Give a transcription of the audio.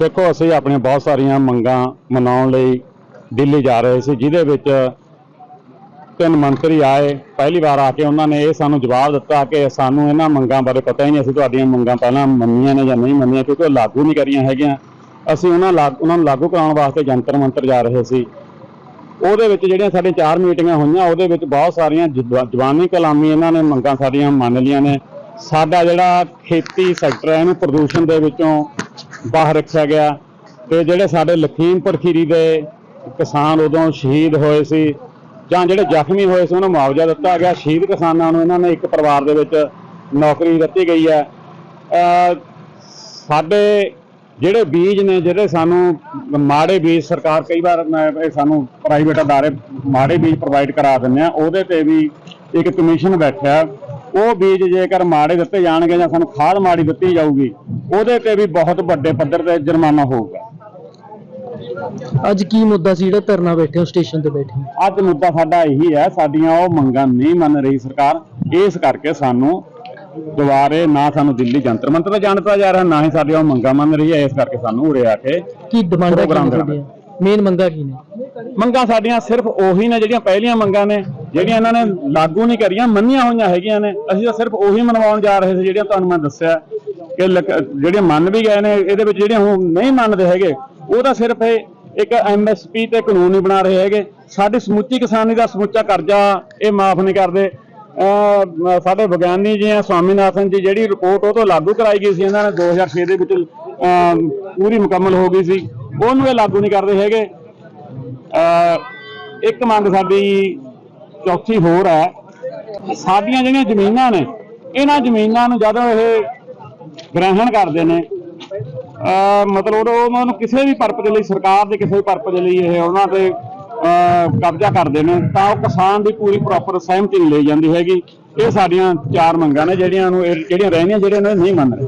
ਦੇਖੋ, ਅਸੀਂ ਆਪਣੀਆਂ ਬਹੁਤ ਸਾਰੀਆਂ ਮੰਗਾਂ ਮਨਾਉਣ ਲਈ ਦਿੱਲੀ ਜਾ ਰਹੇ ਸੀ, ਜਿਹਦੇ ਵਿੱਚ ਤਿੰਨ ਮੰਤਰੀ ਆਏ। ਪਹਿਲੀ ਵਾਰ ਆ ਕੇ ਉਹਨਾਂ ਨੇ ਇਹ ਸਾਨੂੰ ਜਵਾਬ ਦਿੱਤਾ ਕਿ ਸਾਨੂੰ ਇਹਨਾਂ ਮੰਗਾਂ ਬਾਰੇ ਪਤਾ ਹੀ ਨਹੀਂ, ਅਸੀਂ ਤੁਹਾਡੀਆਂ ਮੰਗਾਂ ਪਹਿਲਾਂ ਮੰਨੀਆਂ ਨੇ ਜਾਂ ਨਹੀਂ ਮੰਨੀਆਂ, ਕਿਉਂਕਿ ਉਹ ਲਾਗੂ ਨਹੀਂ ਕਰੀਆਂ ਹੈਗੀਆਂ। ਅਸੀਂ ਉਹਨਾਂ ਲਾਗ, ਉਹਨਾਂ ਨੂੰ ਲਾਗੂ ਕਰਾਉਣ ਵਾਸਤੇ ਜੰਤਰ ਮੰਤਰ ਜਾ ਰਹੇ ਸੀ। ਉਹਦੇ ਵਿੱਚ ਜਿਹੜੀਆਂ ਸਾਡੀਆਂ ਚਾਰ ਮੀਟਿੰਗਾਂ ਹੋਈਆਂ, ਉਹਦੇ ਵਿੱਚ ਬਹੁਤ ਸਾਰੀਆਂ ਜਵਾਨੀ ਕਲਾਮੀ ਇਹਨਾਂ ਨੇ ਮੰਗਾਂ ਸਾਡੀਆਂ ਮੰਨ ਲਈਆਂ ਨੇ। ਸਾਡਾ ਜਿਹੜਾ ਖੇਤੀ ਸੈਕਟਰ ਹੈ, ਇਹਨੂੰ ਪ੍ਰਦੂਸ਼ਣ ਦੇ ਵਿੱਚੋਂ ਬਾਹਰ ਰੱਖਿਆ ਗਿਆ ਤੇ ਜਿਹੜੇ ਸਾਡੇ ਲਖੀਮਪੁਰ ਖੀਰੀ ਦੇ ਕਿਸਾਨ ਉਦੋਂ ਸ਼ਹੀਦ ਹੋਏ ਸੀ ਜਾਂ ਜਿਹੜੇ ਜ਼ਖਮੀ ਹੋਏ ਸੀ, ਉਹਨਾਂ ਨੂੰ ਮੁਆਵਜ਼ਾ ਦਿੱਤਾ ਗਿਆ। ਸ਼ਹੀਦ ਕਿਸਾਨਾਂ ਨੂੰ ਇਹਨਾਂ ਨੇ ਇੱਕ ਪਰਿਵਾਰ ਦੇ ਵਿੱਚ ਨੌਕਰੀ ਦਿੱਤੀ ਗਈ ਹੈ। ਸਾਡੇ ਜਿਹੜੇ ਬੀਜ ਨੇ, ਜਿਹੜੇ ਸਾਨੂੰ ਮਾੜੇ ਬੀਜ ਸਰਕਾਰ ਕਈ ਵਾਰ ਸਾਨੂੰ ਪ੍ਰਾਈਵੇਟ ਅਦਾਰੇ ਮਾੜੇ ਬੀਜ ਪ੍ਰੋਵਾਈਡ ਕਰਾ ਦਿੰਦੇ ਆ ਉਹਦੇ ਤੇ ਵੀ ਇੱਕ ਕਮਿਸ਼ਨ ਬੈਠਿਆ। ਉਹ ਬੀਜ ਜੇਕਰ ਮਾੜੇ ਦਿੱਤੇ ਜਾਣਗੇ ਜਾਂ ਸਾਨੂੰ ਖਾਦ ਮਾੜੀ ਦਿੱਤੀ ਜਾਊਗੀ ਉਹਦੇ ਤੇ ਵੀ ਬਹੁਤ ਵੱਡੇ ਪੱਧਰ ਤੇ ਜੁਰਮਾਨਾ ਹੋਊਗਾ। ਅੱਜ ਕੀ ਮੁੱਦਾ ਸੀ ਜਿਹੜਾ ਧਰਨਾ ਬੈਠੇ ਹੋ ਸਟੇਸ਼ਨ ਤੇ ਬੈਠੇ ਹੋ? ਅੱਜ ਮੁੱਦਾ ਸਾਡਾ ਇਹੀ ਹੈ ਸਾਡੀਆਂ ਉਹ ਮੰਗਾਂ ਨਹੀਂ ਮੰਨ ਰਹੀ ਸਰਕਾਰ। ਇਸ ਕਰਕੇ ਸਾਨੂੰ ਦੁਬਾਰੇ ਨਾ ਸਾਨੂੰ ਦਿੱਲੀ ਜੰਤਰ ਮੰਤਰ ਤੇ ਜਾਣ ਦਿੱਤਾ ਜਾ ਰਿਹਾ ਨਾ ਹੀ ਸਾਡੀਆਂ ਉਹ ਮੰਗਾਂ ਮੰਨ ਰਹੀ ਹੈ ਇਸ ਕਰਕੇ ਸਾਨੂੰ ਉਰੇ ਆ ਕੇ ਕੀ ਡਿਮਾਂਡਾਂ ਕੀ ਪ੍ਰੋਗਰਾਮ ਨੇ ਮੇਨ ਮੰਗਾਂ ਕੀ ਨੇ? ਮੰਗਾਂ ਸਾਡੀਆਂ ਸਿਰਫ ਉਹੀ ਨੇ ਜਿਹੜੀਆਂ ਪਹਿਲੀਆਂ ਮੰਗਾਂ ਨੇ ਜਿਹੜੀਆਂ ਇਹਨਾਂ ਨੇ ਲਾਗੂ ਨਹੀਂ ਕਰੀਆਂ ਮੰਨੀਆਂ ਹੋਈਆਂ ਹੈਗੀਆਂ ਨੇ। ਅਸੀਂ ਤਾਂ ਸਿਰਫ ਉਹੀ ਮਨਵਾਉਣ ਜਾ ਰਹੇ ਸੀ ਜਿਹੜੀਆਂ ਤੁਹਾਨੂੰ ਮੈਂ ਦੱਸਿਆ। ਕਿ ਲਕ- ਜਿਹੜੀਆਂ ਮੰਨ ਵੀ ਗਏ ਨੇ, ਇਹਦੇ ਵਿੱਚ ਜਿਹੜੀਆਂ ਹੁਣ ਨਹੀਂ ਮੰਨਦੇ ਹੈਗੇ, ਉਹ ਤਾਂ ਸਿਰਫ ਇਹ ਇੱਕ ਐਮਐਸਪੀ ਤੇ ਕਾਨੂੰਨ ਹੀ ਬਣਾ ਰਹੇ ਹੈਗੇ। ਸਾਡੀ ਸਮੁੱਚੀ ਕਿਸਾਨੀ ਦਾ ਸਮੁੱਚਾ ਕਰਜ਼ਾ ਇਹ ਮਾਫ ਨਹੀਂ ਕਰਦੇ। ਸਾਡੇ ਵਿਗਿਆਨੀ ਜੀ ਆ, ਸਵਾਮੀਨਾਥਨ ਜੀ, ਜਿਹੜੀ ਰਿਪੋਰਟ ਉਹ ਤੋਂ ਲਾਗੂ ਕਰਾਈ ਗਈ ਸੀ ਇਹਨਾਂ ਨੇ 2006 ਦੇ ਵਿੱਚ ਪੂਰੀ ਮੁਕੰਮਲ ਹੋ ਗਈ ਸੀ। ਉਹਨੂੰ ਇਹ ਲਾਗੂ ਨਹੀਂ ਕਰਦੇ ਹੈਗੇ। ਇੱਕ ਮੰਗ ਸਾਡੀ ਚੌਥੀ ਹੋਰ ਹੈ। ਸਾਡੀਆਂ ਜਿਹੜੀਆਂ ਜ਼ਮੀਨਾਂ ਨੇ, ਇਹਨਾਂ ਜ਼ਮੀਨਾਂ ਨੂੰ ਜਦੋਂ ਇਹ ਗ੍ਰਹਿਣ ਕਰਦੇ ਨੇ। ਮਤਲਬ ਉਹਨਾਂ ਨੂੰ ਕਿਸੇ ਵੀ ਪਰਪਸ ਲਈ, ਸਰਕਾਰ ਦੇ ਕਿਸੇ ਵੀ ਪਰਪਸ ਲਈ ਇਹ ਉਹਨਾਂ ਤੇ ਕਬਜ਼ਾ ਕਰਦੇ ਨੇ, ਤਾਂ ਉਹ ਕਿਸਾਨ ਦੀ ਪੂਰੀ ਪ੍ਰੋਪਰ ਸਹਿਮਤੀ ਨਹੀਂ ਲਈ ਜਾਂਦੀ ਹੈਗੀ। ਇਹ ਸਾਡੀਆਂ ਚਾਰ ਮੰਗਾਂ ਨੇ, ਜਿਹੜੀਆਂ ਨੂੰ ਇਹ- ਜਿਹੜੀਆਂ ਰਹਿਣੀਆਂ, ਜਿਹੜੀਆਂ ਨਹੀਂ ਮੰਨ ਰਹੇ।